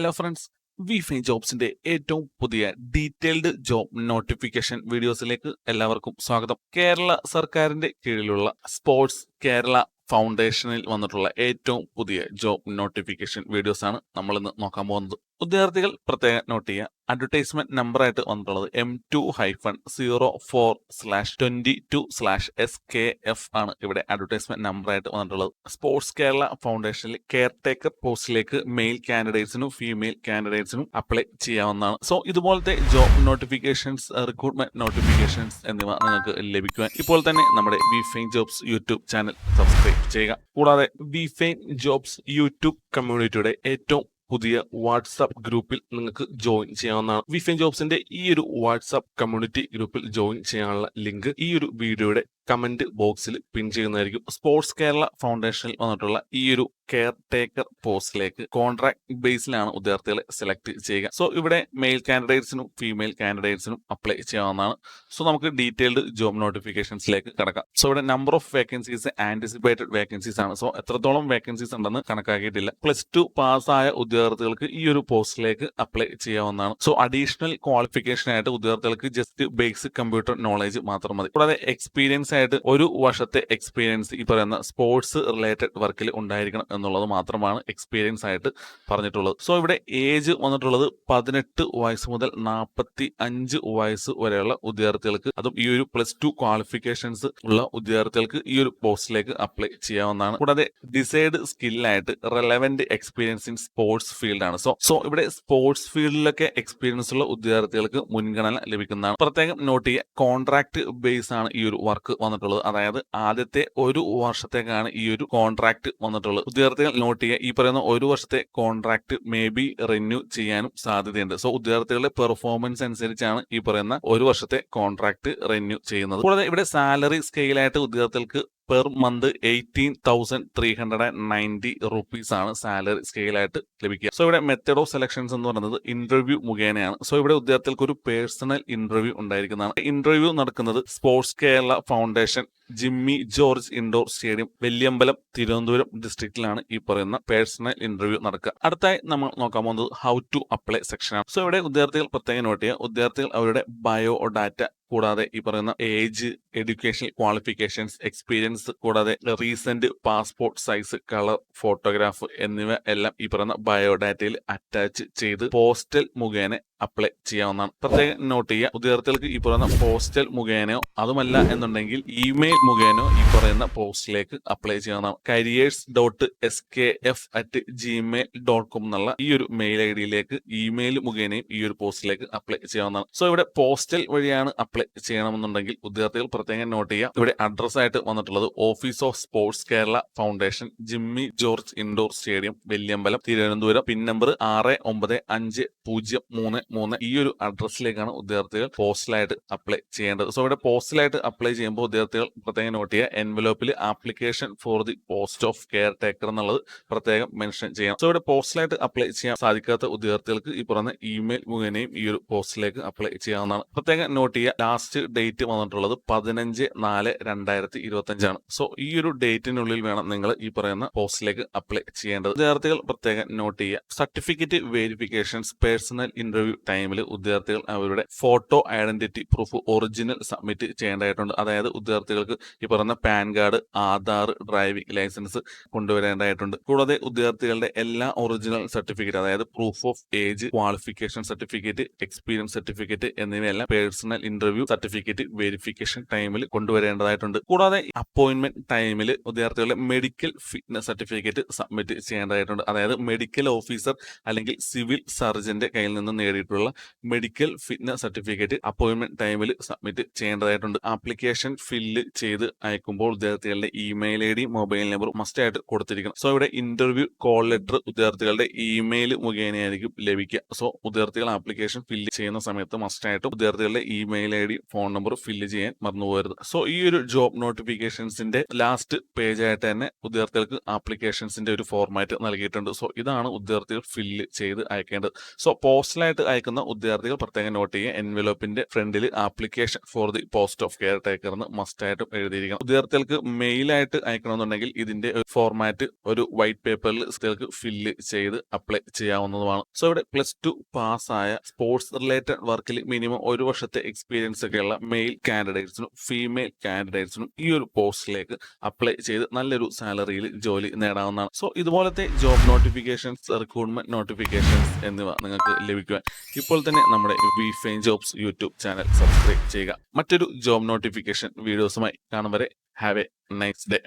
Hello friends we fine ജോബ്സിന്റെ ഏറ്റവും പുതിയ ഡീറ്റെയിൽഡ് ജോബ് നോട്ടിഫിക്കേഷൻ വീഡിയോസിലേക്ക് എല്ലാവർക്കും സ്വാഗതം. കേരള സർക്കാരിന്റെ കീഴിലുള്ള സ്പോർട്സ് കേരള ഫൗണ്ടേഷനിൽ വന്നിട്ടുള്ള ഏറ്റവും പുതിയ ജോബ് നോട്ടിഫിക്കേഷൻ വീഡിയോസ് ആണ് നമ്മൾ ഇന്ന് നോക്കാൻ പോകുന്നത്. ഉദ്യോഗാർത്ഥികൾ പ്രത്യേകം നോട്ട് ചെയ്യുക. അഡ്വർടൈസ്മെന്റ് നമ്പർ ആയിട്ട് വന്നിട്ടുള്ളത് M two hyphen zero four slash twenty two slash S K F ആണ് ഇവിടെ അഡ്വർടൈസ്മെന്റ് നമ്പർ ആയിട്ട് വന്നിട്ടുള്ളത്. സ്പോർട്സ് കേരള ഫൗണ്ടേഷനിൽ കെയർ ടേക്കർ പോസ്റ്റിലേക്ക് മെയിൽ കാൻഡിഡേറ്റ്സിനും ഫീമെയിൽ കാൻഡിഡേറ്റ്സിനും അപ്ലൈ ചെയ്യാവുന്നതാണ്. സോ ഇതുപോലത്തെ ജോബ് നോട്ടിഫിക്കേഷൻസ് റിക്രൂട്ട്മെന്റ് നോട്ടിഫിക്കേഷൻസ് എന്നിവ നിങ്ങൾക്ക് ലഭിക്കുവാൻ ഇപ്പോൾ തന്നെ നമ്മുടെ we fine jobs YouTube channel subscribe ചെയ്യുക. കൂടാതെ വി ഫെയിൻ ജോബ്സ് യൂട്യൂബ് കമ്മ്യൂണിറ്റിയുടെ ഏറ്റവും പുതിയ വാട്സാപ്പ് ഗ്രൂപ്പിൽ നിങ്ങൾക്ക് ജോയിൻ ചെയ്യാവുന്നതാണ്. വിഫൻ ജോബ്സിന്റെ ഈ ഒരു വാട്സാപ്പ് കമ്മ്യൂണിറ്റി ഗ്രൂപ്പിൽ ജോയിൻ ചെയ്യാനുള്ള ലിങ്ക് ഈ ഒരു വീഡിയോയുടെ കമന്റ് ബോക്സിൽ പിൻ ചെയ്യുന്നതായിരിക്കും. സ്പോർട്സ് കേരള ഫൗണ്ടേഷനിൽ വന്നിട്ടുള്ള ഈ ഒരു കെയർ ടേക്കർ പോസ്റ്റിലേക്ക് കോൺട്രാക്ട് ബേസിലാണ് ഉദ്യോഗാർത്ഥികളെ സെലക്ട് ചെയ്യുക. സോ ഇവിടെ മെയിൽ കാൻഡിഡേറ്റ്സിനും ഫീമെയിൽ കാൻഡിഡേറ്റ്സിനും അപ്ലൈ ചെയ്യാവുന്നതാണ്. സോ നമുക്ക് ഡീറ്റെയിൽഡ് ജോബ് നോട്ടിഫിക്കേഷൻസിലേക്ക് കടക്കാം. സോ ഇവിടെ number of vacancies anticipated vacancies ആണ്. സോ എത്രത്തോളം വേക്കൻസീസ് ഉണ്ടെന്ന് കണക്കാക്കിയിട്ടില്ല. പ്ലസ് ടു പാസ്സായ ഉദ്യോഗാർത്ഥികൾക്ക് ഈ ഒരു പോസ്റ്റിലേക്ക് അപ്ലൈ ചെയ്യാവുന്നതാണ്. സോ അഡീഷണൽ ക്വാളിഫിക്കേഷൻ ആയിട്ട് ഉദ്യോഗാർത്ഥികൾക്ക് ജസ്റ്റ് ബേസിക് കമ്പ്യൂട്ടർ നോളേജ് മാത്രം മതി. കൂടാതെ എക്സ്പീരിയൻസ് ആയിട്ട് ഒരു വർഷത്തെ എക്സ്പീരിയൻസ് ഈ പറയുന്ന സ്പോർട്സ് റിലേറ്റഡ് വർക്കിൽ ഉണ്ടായിരിക്കണം എന്നുള്ളത് മാത്രമാണ് എക്സ്പീരിയൻസ് ആയിട്ട് പറഞ്ഞിട്ടുള്ളത്. സോ ഇവിടെ ഏജ് വന്നിട്ടുള്ളത് പതിനെട്ട് വയസ്സ് മുതൽ നാൽപ്പത്തി അഞ്ച് വയസ്സ് വരെയുള്ള വിദ്യാർത്ഥികൾക്ക് അതും ഈ ഒരു പ്ലസ് ടു ക്വാളിഫിക്കേഷൻസ് ഉള്ള വിദ്യാർത്ഥികൾക്ക് ഈ ഒരു പോസ്റ്റിലേക്ക് അപ്ലൈ ചെയ്യാവുന്നതാണ്. കൂടാതെ ഡിസൈഡ് സ്കില്ലായിട്ട് റെലവെന്റ് എക്സ്പീരിയൻസ് ഇൻ സ്പോർട്സ് ഫീൽഡാണ് സോ സോ ഇവിടെ സ്പോർട്സ് ഫീൽഡിലൊക്കെ എക്സ്പീരിയൻസ് ഉള്ള വിദ്യാർത്ഥികൾക്ക് മുൻഗണന ലഭിക്കുന്നതാണ്. പ്രത്യേകം നോട്ട് ചെയ്യുക കോൺട്രാക്ട് ബേസ് ആണ് ഈ ഒരു വർക്ക് വന്നിട്ടുള്ളത്. അതായത് ആദ്യത്തെ ഒരു വർഷത്തേക്കാണ് ഈ ഒരു കോൺട്രാക്ട് വന്നിട്ടുള്ളത്. ഉദ്യോഗാർത്ഥികൾ നോട്ട് ചെയ്യുക ഈ പറയുന്ന ഒരു വർഷത്തെ കോൺട്രാക്ട് മേ ബി റിന്യൂ ചെയ്യാനും സാധ്യതയുണ്ട്. സോ ഉദ്യോഗാർത്ഥികളുടെ പെർഫോമൻസ് അനുസരിച്ചാണ് ഈ പറയുന്ന ഒരു വർഷത്തെ കോൺട്രാക്ട് റിന്യൂ ചെയ്യുന്നത്. കൂടാതെ ഇവിടെ സാലറി സ്കെയിലായിട്ട് ഉദ്യോഗാർത്ഥികൾക്ക് per month eighteen thousand three hundred and ninety rupees ആണ് സാലറി സ്കെയിലായിട്ട് ലഭിക്കുക. സോ ഇവിടെ മെത്തേഡ് ഓഫ് സെലക്ഷൻസ് എന്ന് പറയുന്നത് ഇന്റർവ്യൂ മുഖേനയാണ്. സോ ഇവിടെ വിദ്യാർത്ഥികൾക്ക് ഒരു പേഴ്സണൽ ഇന്റർവ്യൂ ഉണ്ടായിരിക്കുന്നതാണ്. ഇന്റർവ്യൂ നടക്കുന്നത് sports Kerala foundation Jimmy George indoor stadium Vellayambalam Thiruvananthapuram ഡിസ്ട്രിക്റ്റിലാണ് ഈ പറയുന്ന പേഴ്സണൽ ഇന്റർവ്യൂ നടക്കുക. അടുത്തായി നമ്മൾ നോക്കാൻ പോകുന്നത് ഹൗ ടു അപ്ലൈ സെക്ഷനാണ് സോ ഇവിടെ വിദ്യാർത്ഥികൾ പ്രത്യേകം നോട്ട് ചെയ്യുക. വിദ്യാർത്ഥികൾ അവരുടെ ബയോ ഡാറ്റ കൂടാതെ ഈ പറയുന്ന ഏജ് എഡ്യൂക്കേഷണൽ ക്വാളിഫിക്കേഷൻസ് എക്സ്പീരിയൻസ് കൂടാതെ recent passport size colour photograph എന്നിവ എല്ലാം ഈ പറയുന്ന ബയോഡാറ്റയിൽ അറ്റാച്ച് ചെയ്ത് പോസ്റ്റൽ മുഖേന അപ്ലൈ ചെയ്യാവുന്നതാണ്. പ്രത്യേകം നോട്ട് ചെയ്യുക ഉദ്യോഗാർത്ഥികൾക്ക് ഈ പറയുന്ന പോസ്റ്റൽ മുഖേനയോ അതുമല്ല എന്നുണ്ടെങ്കിൽ ഇമെയിൽ മുഖേനയോ ഈ പറയുന്ന പോസ്റ്റിലേക്ക് അപ്ലൈ ചെയ്യാവുന്നതാണ്. Careers dot S K F at Gmail dot com എന്നുള്ള ഈ ഒരു മെയിൽ ഐ ഡിയിലേക്ക് ഇമെയിൽ മുഖേനയും ഈ ഒരു പോസ്റ്റിലേക്ക് അപ്ലൈ ചെയ്യാവുന്നതാണ്. സോ ഇവിടെ പോസ്റ്റൽ വഴിയാണ് അപ്ലൈ ചെയ്യണമെന്നുണ്ടെങ്കിൽ ഉദ്യോഗാർത്ഥികൾ പ്രത്യേകം നോട്ട് ചെയ്യുക. ഇവിടെ അഡ്രസ് ആയിട്ട് വന്നിട്ടുള്ളത് office of sports Kerala foundation Jimmy George indoor stadium Vellayambalam Thiruvananthapuram pin number ആറ് ഒമ്പത് അഞ്ച് പൂജ്യം മൂന്ന് മൂന്ന്. ഈ ഒരു അഡ്രസ്സിലേക്കാണ് ഉദ്യോഗാർത്ഥികൾ പോസ്റ്റലായിട്ട് അപ്ലൈ ചെയ്യേണ്ടത്. സോ ഇവിടെ പോസ്റ്റലായിട്ട് അപ്ലൈ ചെയ്യുമ്പോൾ ഉദ്യോഗാർത്ഥികൾ പ്രത്യേകം നോട്ട് ചെയ്യുക. എൻവലോപ്പിൽ application for the post of care taker എന്നുള്ളത് പ്രത്യേകം മെൻഷൻ ചെയ്യണം. സോ ഇവിടെ പോസ്റ്റലായിട്ട് അപ്ലൈ ചെയ്യാൻ സാധിക്കാത്ത ഉദ്യോഗാർത്ഥികൾക്ക് ഈ പറഞ്ഞ ഇമെയിൽ മുഖേനയും ഈ ഒരു പോസ്റ്റിലേക്ക് അപ്ലൈ ചെയ്യാവുന്നതാണ്. പ്രത്യേകം നോട്ട് ചെയ്യുക. ലാസ്റ്റ് ഡേറ്റ് വന്നിട്ടുള്ളത് പതിനഞ്ച് നാല് രണ്ടായിരത്തി ഇരുപത്തി അഞ്ചാണ് സോ ഈ ഒരു ഡേറ്റിനുള്ളിൽ വേണം നിങ്ങൾ ഈ പറയുന്ന പോസ്റ്റിലേക്ക് അപ്ലൈ ചെയ്യേണ്ടത്. വിദ്യാർത്ഥികൾ പ്രത്യേകം നോട്ട് ചെയ്യുക. സർട്ടിഫിക്കറ്റ് വെരിഫിക്കേഷൻസ് പേഴ്സണൽ ഇന്റർവ്യൂ ടൈമിൽ വിദ്യാർത്ഥികൾ അവരുടെ photo identity proof original submit ചെയ്യേണ്ടതായിട്ടുണ്ട്. അതായത് വിദ്യാർത്ഥികൾക്ക് ഈ പറയുന്ന pan card Aadhaar driving licence കൊണ്ടുവരേണ്ടതായിട്ടുണ്ട്. കൂടാതെ വിദ്യാർത്ഥികളുടെ എല്ലാ ഒറിജിനൽ സർട്ടിഫിക്കറ്റ് അതായത് proof of age qualification certificate experience certificate എന്നിവയെല്ലാം പേഴ്സണൽ ഇന്റർവ്യൂ സർട്ടിഫിക്കറ്റ് വെരിഫിക്കേഷൻ ടൈമിൽ കൊണ്ടുവരേണ്ടതായിട്ടുണ്ട്. കൂടാതെ അപ്പോയിന്റ്മെന്റ് ടൈമിൽ വിദ്യാർത്ഥികളുടെ മെഡിക്കൽ ഫിറ്റ്നസ് സർട്ടിഫിക്കറ്റ് സബ്മിറ്റ് ചെയ്യേണ്ടതായിട്ടുണ്ട്. അതായത് മെഡിക്കൽ ഓഫീസർ അല്ലെങ്കിൽ സിവിൽ സർജന്റെ കയ്യിൽ നിന്ന് നേടിയിട്ടുള്ള മെഡിക്കൽ ഫിറ്റ്നസ് സർട്ടിഫിക്കറ്റ് അപ്പോയിന്റ്മെന്റ് ടൈമിൽ സബ്മിറ്റ് ചെയ്യേണ്ടതായിട്ടുണ്ട്. ആപ്ലിക്കേഷൻ ഫില്ല് ചെയ്ത് അയക്കുമ്പോൾ വിദ്യാർത്ഥികളുടെ email I D mobile number must ആയിട്ട് കൊടുത്തിരിക്കണം. സോ ഇവിടെ ഇന്റർവ്യൂ കോൾ ലെറ്റർ വിദ്യാർത്ഥികളുടെ ഇമെയിൽ മുഖേനയായിരിക്കും ലഭിക്കുക. സോ വിദ്യാർത്ഥികൾ ആപ്ലിക്കേഷൻ ഫില്ല് ചെയ്യുന്ന സമയത്ത് മസ്റ്റ് ആയിട്ട് ഉദ്യോഗാർത്ഥികളുടെ email I D phone number fill ചെയ്യാൻ മറന്നു പോകരുത് സോ ഈ ഒരു ജോബ് നോട്ടിഫിക്കേഷൻസിന്റെ ലാസ്റ്റ് പേജ് ആയിട്ട് തന്നെ ഉദ്യോഗാർത്ഥികൾക്ക് ആപ്ലിക്കേഷൻസിന്റെ ഒരു ഫോർമാറ്റ് നൽകിയിട്ടുണ്ട്. സോ ഇതാണ് ഉദ്യോഗാർത്ഥികൾ ഫില്ല് ചെയ്ത് അയക്കേണ്ടത്. സോ പോസ്റ്റലായിട്ട് അയക്കുന്ന ഉദ്യോഗാർത്ഥികൾ പ്രത്യേകം നോട്ട് ചെയ്യുക. എൻവലോപ്പിന്റെ ഫ്രണ്ടിൽ application for the post of care taker എന്ന് മസ്റ്റ് ആയിട്ടും എഴുതിയിരിക്കണം. ഉദ്യോഗാർത്ഥികൾക്ക് മെയിലായിട്ട് അയക്കണമെന്നുണ്ടെങ്കിൽ ഇതിന്റെ ഫോർമാറ്റ് ഒരു വൈറ്റ് പേപ്പറിൽ സ്ത്രീകൾക്ക് ഫില്ല് ചെയ്ത് അപ്ലൈ ചെയ്യാവുന്നതുമാണ്. സോ ഇവിടെ പ്ലസ് ടു പാസ്സായ സ്പോർട്സ് റിലേറ്റഡ് വർക്കിൽ മിനിമം ഒരു വർഷത്തെ എക്സ്പീരിയൻസ് ഒക്കെയുള്ള മെയിൽ കാൻഡിഡേറ്റ്സിനും ഫീമെയിൽ കാൻഡിഡേറ്റ്സിനും ഈ ഒരു പോസ്റ്റിലേക്ക് അപ്ലൈ ചെയ്ത് നല്ലൊരു സാലറിയിൽ ജോലി നേടാവുന്നതാണ്. സോ ഇതുപോലത്തെ ജോബ് നോട്ടിഫിക്കേഷൻസ് റിക്രൂട്ട്മെന്റ് നോട്ടിഫിക്കേഷൻസ് എന്നിവ നിങ്ങൾക്ക് ലഭിക്കുവാൻ ഇപ്പോൾ തന്നെ നമ്മുടെ we fine jobs YouTube channel subscribe ചെയ്യുക. മറ്റൊരു ജോബ് നോട്ടിഫിക്കേഷൻ വീഡിയോസുമായി കാണും വരെ. Have A nice day